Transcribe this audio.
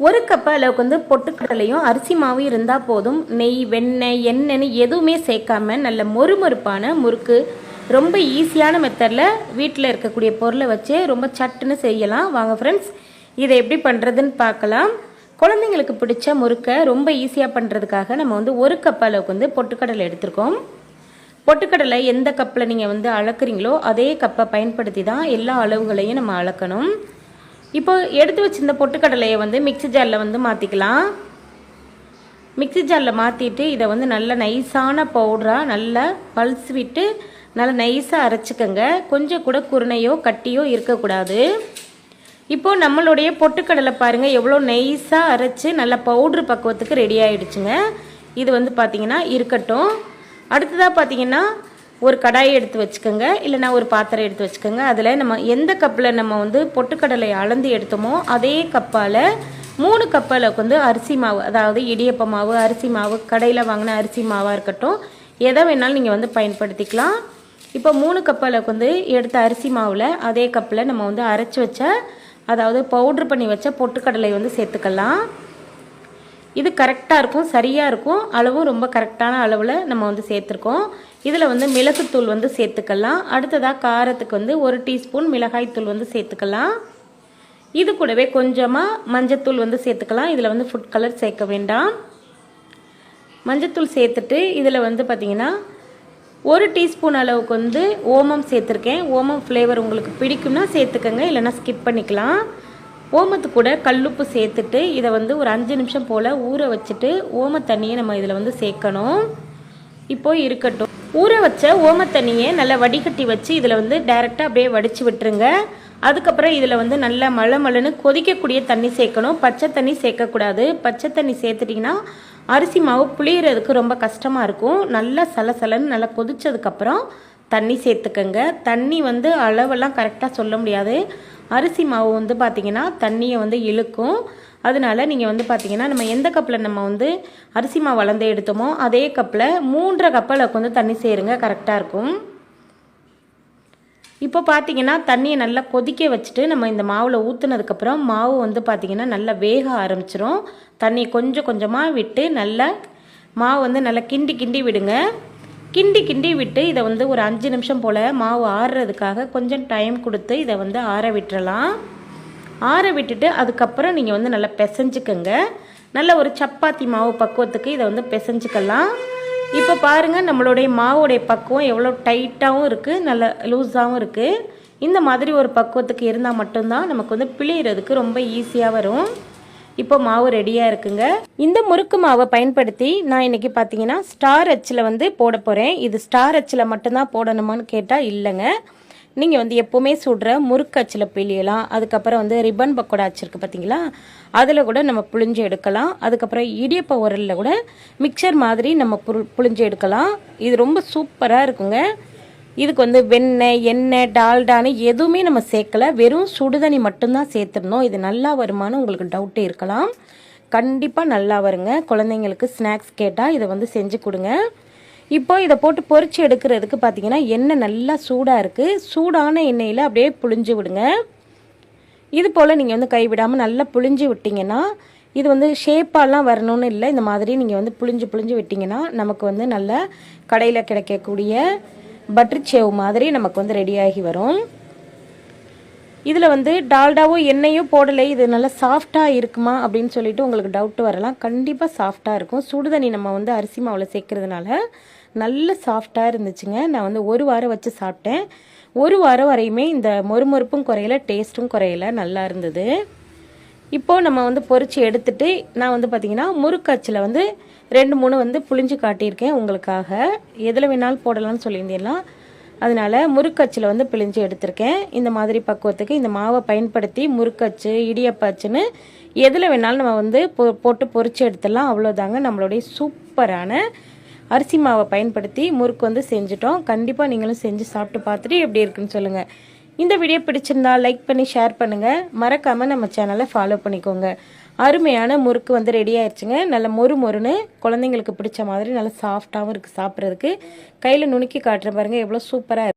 ஒரு கப் அளவுக்கு வந்து பொட்டுக்கடலையும் அரிசி மாவும் இருந்தால் போதும். நெய் வெண்ணெய் எண்ணெய்னு எதுவுமே சேர்க்காம நல்ல மொறுமொறுப்பான முறுக்கு. ரொம்ப ஈஸியான மெத்தடில் வீட்டில் இருக்கக்கூடிய பொருளை வச்சு ரொம்ப சட்டுன்னு செய்யலாம். வாங்க ஃப்ரெண்ட்ஸ் இதை எப்படி பண்ணுறதுன்னு பார்க்கலாம். குழந்தைங்களுக்கு பிடிச்ச முறுக்கை ரொம்ப ஈஸியாக பண்ணுறதுக்காக நம்ம வந்து ஒரு கப் அளவுக்கு வந்து பொட்டுக்கடலை எடுத்திருக்கோம். பொட்டுக்கடலை எந்த கப்பில் நீங்கள் வந்து அளக்குறீங்களோ அதே கப்பை பயன்படுத்தி தான் எல்லா அளவுகளையும் நம்ம அளக்கணும். இப்போ எடுத்து வச்சிருந்த பொட்டுக்கடலையை வந்து மிக்ஸி ஜாரில் வந்து மாற்றிக்கலாம் மிக்ஸி ஜாரில் மாற்றிட்டு இதை வந்து நல்ல நைஸான பவுடராக நல்லா பல்ஸ் விட்டு நல்லா நைஸாக அரைச்சிக்கங்க. கொஞ்சம் கூட குருணையோ கட்டியோ இருக்கக்கூடாது. இப்போ நம்மளுடைய பொட்டுக்கடலை பாருங்கள் எவ்வளோ நைஸாக அரைச்சி நல்ல பவுட்ரு பக்குவத்துக்கு ரெடி ஆகிடுச்சுங்க இது வந்து பார்த்தீங்கன்னா இருக்கட்டும். அடுத்ததாக பார்த்தீங்கன்னா ஒரு கடாயை எடுத்து வச்சுக்கோங்க இல்லைனா ஒரு பாத்திரம் எடுத்து வச்சுக்கோங்க. அதில் நம்ம எந்த கப்பில் நம்ம வந்து பொட்டுக்கடலை அளந்து எடுத்தோமோ அதே கப்பால் மூணு கப் அளவுக்கு வந்து அரிசி மாவு அதாவது இடியப்ப மாவு அரிசி மாவு கடையில் வாங்கின அரிசி மாவாக இருக்கட்டும் எதை வேணாலும் நீங்கள் வந்து பயன்படுத்திக்கலாம். இப்போ மூணு கப் அளவுக்கு வந்து எடுத்த அரிசி மாவில் அதே கப்பில் நம்ம வந்து அரைச்சி வச்ச அதாவது பவுட்ரு பண்ணி வச்ச பொட்டுக்கடலை வந்து சேர்த்துக்கலாம். இது கரெக்டாக இருக்கும் சரியாக இருக்கும். அளவும் ரொம்ப கரெக்டான அளவில் நம்ம வந்து சேர்த்துருக்கோம். இதில் வந்து மிளகுத்தூள் வந்து சேர்த்துக்கலாம். அடுத்ததாக காரத்துக்கு வந்து ஒரு டீஸ்பூன் மிளகாய்த்தூள் வந்து சேர்த்துக்கலாம். இது கூடவே கொஞ்சமாக மஞ்சத்தூள் வந்து சேர்த்துக்கலாம். இதில் வந்து ஃபுட் கலர் சேர்க்க வேண்டாம். மஞ்சத்தூள் சேர்த்துட்டு இதில் வந்து பார்த்திங்கன்னா ஒரு டீஸ்பூன் அளவுக்கு வந்து ஓமம் சேர்த்துருக்கேன். ஓமம் ஃப்ளேவர் உங்களுக்கு பிடிக்கும்னா சேர்த்துக்கோங்க இல்லைன்னா ஸ்கிப் பண்ணிக்கலாம். ஓமத்து கூட கல்லுப்பு சேர்த்துட்டு இதை வந்து ஒரு அஞ்சு நிமிஷம் போல் ஊற வச்சுட்டு ஓம தண்ணியை நம்ம இதில் வந்து சேர்க்கணும். இப்போ இருக்கட்டும். ஊற வச்ச ஓம தண்ணியை நல்லா வடிகட்டி வச்சு இதில் வந்து டைரெக்டாக அப்படியே வடித்து விட்டுருங்க. அதுக்கப்புறம் இதில் வந்து நல்லா மழை மழைன்னு கொதிக்கக்கூடிய தண்ணி சேர்க்கணும். பச்சை தண்ணி சேர்க்கக்கூடாது. பச்சை தண்ணி சேர்த்துட்டிங்கன்னா அரிசி மாவு புளியறதுக்கு ரொம்ப கஷ்டமாக இருக்கும். நல்லா சலசலன்னு நல்லா கொதித்ததுக்கப்புறம் தண்ணி சேர்த்துக்கங்க. தண்ணி வந்து அளவெல்லாம் கரெக்டாக சொல்ல முடியாது. அரிசி மாவு வந்து பார்த்திங்கன்னா தண்ணியை வந்து இழுக்கும். அதனால நீங்கள் வந்து பார்த்திங்கன்னா நம்ம எந்த கப்பில் நம்ம வந்து அரிசி மாவு வளர்ந்து எடுத்தோமோ அதே கப்பில் மூன்றரை கப்பில் வந்து தண்ணி சேருங்க. கரெக்டாக இருக்கும். இப்போ பார்த்தீங்கன்னா தண்ணியை நல்லா கொதிக்க வச்சுட்டு நம்ம இந்த மாவில் ஊற்றுனதுக்கப்புறம் மாவு வந்து பார்த்திங்கன்னா நல்லா வேக ஆரம்பிச்சிரும். தண்ணி கொஞ்சம் கொஞ்சமாக விட்டு நல்லா மாவு வந்து நல்லா கிண்டி கிண்டி விடுங்க. கிண்டி கிண்டி விட்டு இதை வந்து ஒரு அஞ்சு நிமிஷம் போல் மாவு ஆறுறதுக்காக கொஞ்சம் டைம் கொடுத்து இதை வந்து ஆற விட்டுறலாம். ஆற விட்டுட்டு அதுக்கப்புறம் நீங்கள் வந்து நல்லா பிசைஞ்சுக்கோங்க. நல்ல ஒரு சப்பாத்தி மாவு பக்குவத்துக்கு இதை வந்து பிசைஞ்சுக்கலாம். இப்போ பாருங்கள் நம்மளுடைய மாவுடைய பக்குவம் எவ்வளோ டைட்டாகவும் இருக்குது நல்ல லூஸாகவும் இருக்குது இந்த மாதிரி ஒரு பக்குவத்துக்கு இருந்தால் மட்டும்தான் நமக்கு வந்து பிழியறதுக்கு ரொம்ப ஈஸியாக வரும். இப்போ மாவு ரெடியாக இருக்குங்க. இந்த முறுக்கு மாவை பயன்படுத்தி நான் இன்னைக்கு பார்த்தீங்கன்னா ஸ்டார் அச்சில் வந்து போட போகிறேன் இது ஸ்டார் அச்சில் மட்டும்தான் போடணுமான்னு கேட்டால் இல்லைங்க. நீங்கள் வந்து எப்போவுமே சுடுற முறுக்கு அச்சில் பிழியலாம். அதுக்கப்புறம் வந்து ரிப்பன் பக்கோடா அச்சிருக்கு பார்த்தீங்களா அதில் கூட நம்ம புழிஞ்சு எடுக்கலாம். அதுக்கப்புறம் இடியப்ப உரலில் கூட மிக்சர் மாதிரி நம்ம புழிஞ்சு எடுக்கலாம். இது ரொம்ப சூப்பராக இருக்குங்க. இதுக்கு வந்து வெண்ணெய் எண்ணெய் டால்டான்னு எதுவுமே நம்ம சேர்க்கல. வெறும் சுடுதண்ணி மட்டும்தான் சேர்த்துருந்தோம். இது நல்லா வருமானு உங்களுக்கு டவுட்டு இருக்கலாம். கண்டிப்பாக நல்லா வருங்க. குழந்தைங்களுக்கு ஸ்நாக்ஸ் கேட்டால் இதை வந்து செஞ்சு கொடுங்க. இப்போ இதை போட்டு பொறிச்சு எடுக்கிறதுக்கு பார்த்தீங்கன்னா எண்ணெய் நல்லா சூடாக இருக்குது சூடான எண்ணெயில் அப்படியே புழிஞ்சு விடுங்க. இது போல் நீங்கள் வந்து கைவிடாமல் நல்லா புழிஞ்சு விட்டிங்கன்னா இது வந்து ஷேப்பாலாம் வரணும்னு இல்லை. இந்த மாதிரி நீங்கள் வந்து புழிஞ்சு புழிஞ்சு விட்டிங்கன்னா நமக்கு வந்து நல்ல கடையில் கிடைக்கக்கூடிய பட்டர் சேவ் மாதிரி நமக்கு வந்து ரெடியாகி வரும். இதில் வந்து டால்டாவோ எண்ணெயோ போடலை இது நல்லா சாஃப்டாக இருக்குமா அப்படின்னு சொல்லிட்டு உங்களுக்கு டவுட் வரலாம். கண்டிப்பாக சாஃப்டாக இருக்கும். சுடுதண்ணி நம்ம வந்து அரிசி மாவில் சேர்க்கறதுனால நல்ல சாஃப்டாக இருந்துச்சுங்க. நான் வந்து ஒரு வாரம் வச்சு சாப்பிட்டேன். ஒரு வாரம் வரையுமே இந்த மொறுமொறுப்பும் குறையல டேஸ்ட்டும் குறையல. நல்லா இருந்தது. இப்போது நம்ம வந்து பொரிச்சு எடுத்துட்டு நான் வந்து பார்த்திங்கன்னா முறுக்கச்சில் வந்து ரெண்டு மூணு வந்து புளிஞ்சு காட்டியிருக்கேன் உங்களுக்காக. எதில் வேணாலும் போடலாம்னு சொல்லியிருந்தேன்னா அதனால் முறுக்கச்சில் வந்து பிழிஞ்சு எடுத்திருக்கேன். இந்த மாதிரி பக்குவத்துக்கு இந்த மாவை பயன்படுத்தி முறுக்கச்சு இடியப்பாச்சுன்னு எதில் வேணாலும் நம்ம வந்து பொ போட்டு பொறிச்சு எடுத்துடலாம். அவ்வளோதாங்க நம்மளுடைய சூப்பரான அரிசி மாவை பயன்படுத்தி முறுக்கு வந்து செஞ்சுட்டோம். கண்டிப்பாக நீங்களும் செஞ்சு சாப்பிட்டு பார்த்துட்டு எப்படி இருக்குன்னு சொல்லுங்கள் இந்த வீடியோ பிடிச்சிருந்தா லைக் பண்ணி ஷேர் பண்ணுங்கள் மறக்காமல் நம்ம சேனலை ஃபாலோ பண்ணிக்கோங்க. அருமையான முறுக்கு வந்து ரெடி ஆயிடுச்சுங்க நல்ல மொறு மொறுன்னு குழந்தைங்களுக்கு பிடிச்ச மாதிரி நல்லா சாஃப்டாகவும் இருக்குது சாப்பிட்றதுக்கு. கையில் நுணுக்கி காட்டுற பாருங்கள் எவ்வளோ சூப்பராக இருக்குது